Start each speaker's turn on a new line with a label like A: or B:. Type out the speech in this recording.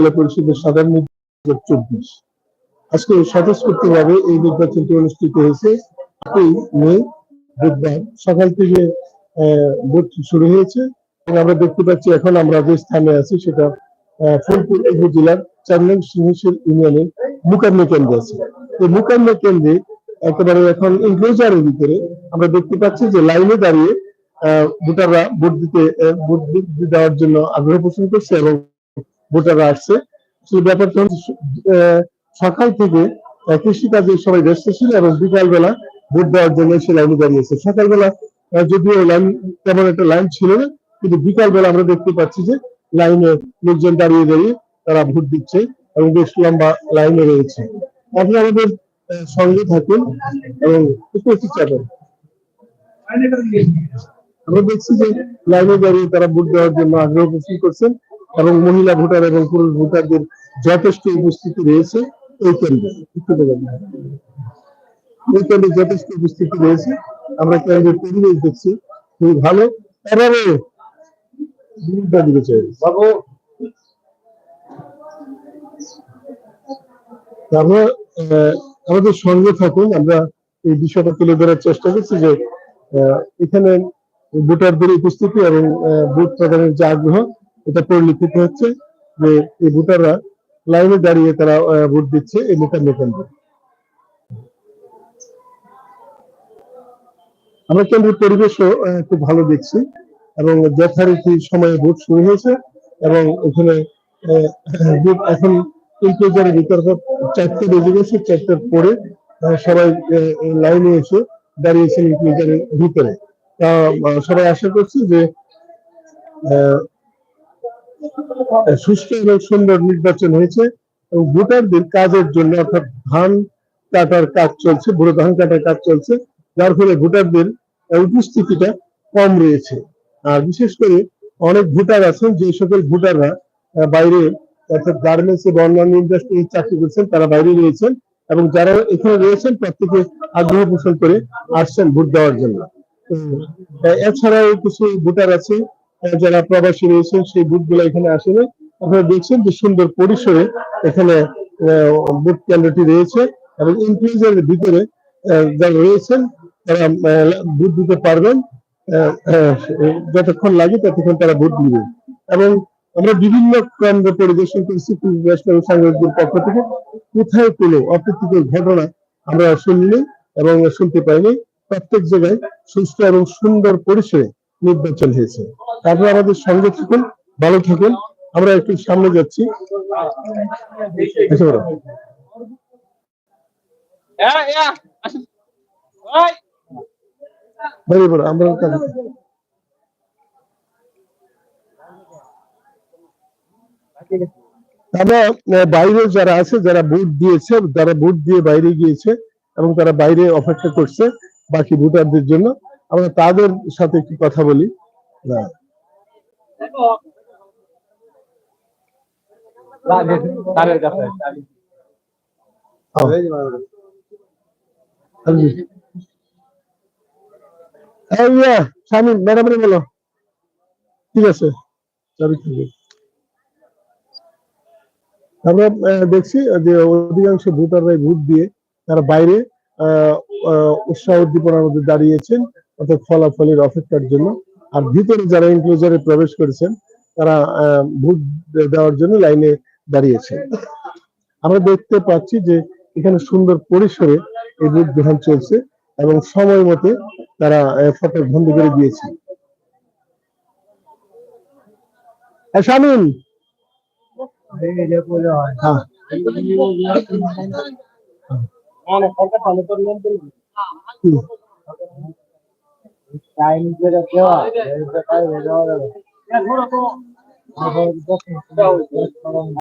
A: জেলা পরিষদের সাধারণ চব্বিশ। আজকে স্বতঃস্ফূর্তভাবে এই নির্বাচনটি অনুষ্ঠিত হয়েছে। আটই মে, বুধবার সকাল থেকে ভোট শুরু হয়েছে। এবং আমরা দেখতে পাচ্ছি এখন আমরা যে স্থানে আছি সেটা ফুলপুর উপজেলার চার নং সিংহেশ্বর ইউনিয়নের মুকান্ন কেন্দ্রে আছে। এই মুকান্ন কেন্দ্রে একেবারে এখন ইনক্লোজারের ভিতরে আমরা দেখতে পাচ্ছি যে লাইনে দাঁড়িয়ে ভোটাররা ভোট দিতে ভোট দেওয়ার জন্য আগ্রহ পোষণ করছে এবং ভোটাররা আসছে। ব্যাপারটা সকাল থেকে কৃষিকাজে সবাই ব্যস্ত ছিল এবং বিকালবেলা ভোট দেওয়ার জন্য সে লাইনে দাঁড়িয়েছে। সকালবেলা যদিও লাইন তেমন একটা লাইন ছিল না, কিন্তু বিকালবেলা আমরা দেখতে পাচ্ছি যে লাইনে লোকজন দাঁড়িয়ে দাঁড়িয়ে তারা ভোট দিচ্ছে এবং বেশ লম্বা লাইনে রয়েছে। আপনি আমাদের সঙ্গে থাকুন এবং উপস্থিত থাকুন। আমরা দেখছি যে লাইনে দাঁড়িয়ে তারা ভোট দেওয়ার জন্য আগ্রহ পোষণ করছেন। এবং মহিলা ভোটার এবং পুরুষ ভোটারদের যথেষ্ট উপস্থিতি রয়েছে এই কেন্দ্রে। এই কেন্দ্রে যথেষ্ট উপস্থিতি রয়েছে। আমরা কেন্দ্রের পরিবেশ দেখছি খুবই ভালো। দিকে চাই। আমরা আমাদের সঙ্গে থাকুন। আমরা এই বিষয়টা তুলে ধরার চেষ্টা করছি যে এখানে ভোটারদের উপস্থিতি এবং ভোট প্রদানের যে আগ্রহ এটা পরিলক্ষিত হচ্ছে যে এই ভোটাররা লাইনে দাঁড়িয়ে তারা ভোট দিচ্ছে এই মোকান্ন কেন্দ্রে আমরা কেন্দ্রের পরিবেশও খুব ভালো দেখছি এবং যথারীতি সময়ে ভোট শুরু হয়েছে এবং আহ, ভোট এখন ইনক্লোজারের ভিতরে চারটে বেজে গেছে চারটার পরে সবাই লাইনে এসে দাঁড়িয়েছেন ইনক্লোজারের ভিতরে। সবাই আশা করছি যে সুষ্ঠু এবং সুন্দর নির্বাচন হয়েছে এবং ভোটারদের কাজের জন্য অর্থাৎ ধান কাটার কাজ চলছে বুড়ো ধান কাটার কাজ চলছে, যার ফলে ভোটারদের উপস্থিতিটা কম রয়েছে। আর বিশেষ করে অনেক ভোটার আছেন, যে সকল ভোটাররা বাইরে, অর্থাৎ গার্মেন্টস এবং অন্যান্য ইন্ডাস্ট্রি চাকরি করছেন, তারা বাইরে রয়েছেন এবং যারা এখানে রয়েছেন, প্রত্যেকে আগ্রহ পোষণ করে আসছেন ভোট দেওয়ার জন্য। এছাড়াও কিছু ভোটার আছে যারা প্রবাসী রয়েছেন, সেই বুথগুলো এখানে আসেনি। আপনারা দেখছেন যে সুন্দর পরিসরে এখানে বুথ কেন্দ্রটি রয়েছে এবং ইনক্লুজের ভিতরে যারা রয়েছেন, তারা ভোট দিতে পারবেন যতক্ষণ লাগে ততক্ষণ তারা ভোট দিবে এবং আমরা বিভিন্ন কেন্দ্র পরিদর্শন করেছি ন্যাশনাল সাংবাদিকদের পক্ষ থেকে। কোথায় কোনো অপ্রীতিকর ঘটনা আমরা শুনিনি এবং শুনতে পাইনি। প্রত্যেক জায়গায় সুস্থ এবং সুন্দর পরিসরে নির্বাচন হয়েছে। তারপরে আমাদের সঙ্গে থাকুন ভালো থাকুন। আমরা একটু সামনে যাচ্ছি। আমরা আমরা বাইরে যারা আছে যারা ভোট দিয়েছে যারা ভোট দিয়ে বাইরে গিয়েছে এবং তারা বাইরে অপেক্ষা করছে বাকি ভোটারদের জন্য। আমরা তাদের সাথে একটু কথা বলি। না। বলো ঠিক আছে আমরা দেখছি যে অধিকাংশ ভোটাররাই ভোট দিয়ে তারা বাইরে আহ, উৎসাহ উদ্দীপনার মধ্যে দাঁড়িয়েছেন অর্থাৎ ফলাফলের অপেক্ষার জন্য আর ভিতরে যারা ইনক্লোজারে প্রবেশ করেছেন তারা আহ, ভোট দেওয়ার জন্য লাইনে দাঁড়িয়েছে আমরা দেখতে পাচ্ছি যে এখানে সুন্দর পরিসরে এই ভোট গ্রহণ চলছে এবং সময় মতে তারা আহ, ফটক বন্ধ করে দিয়েছে। হ্যাঁ, হ্যাঁ।
B: Paling terlalu
A: হুম।
B: Time juga dewa.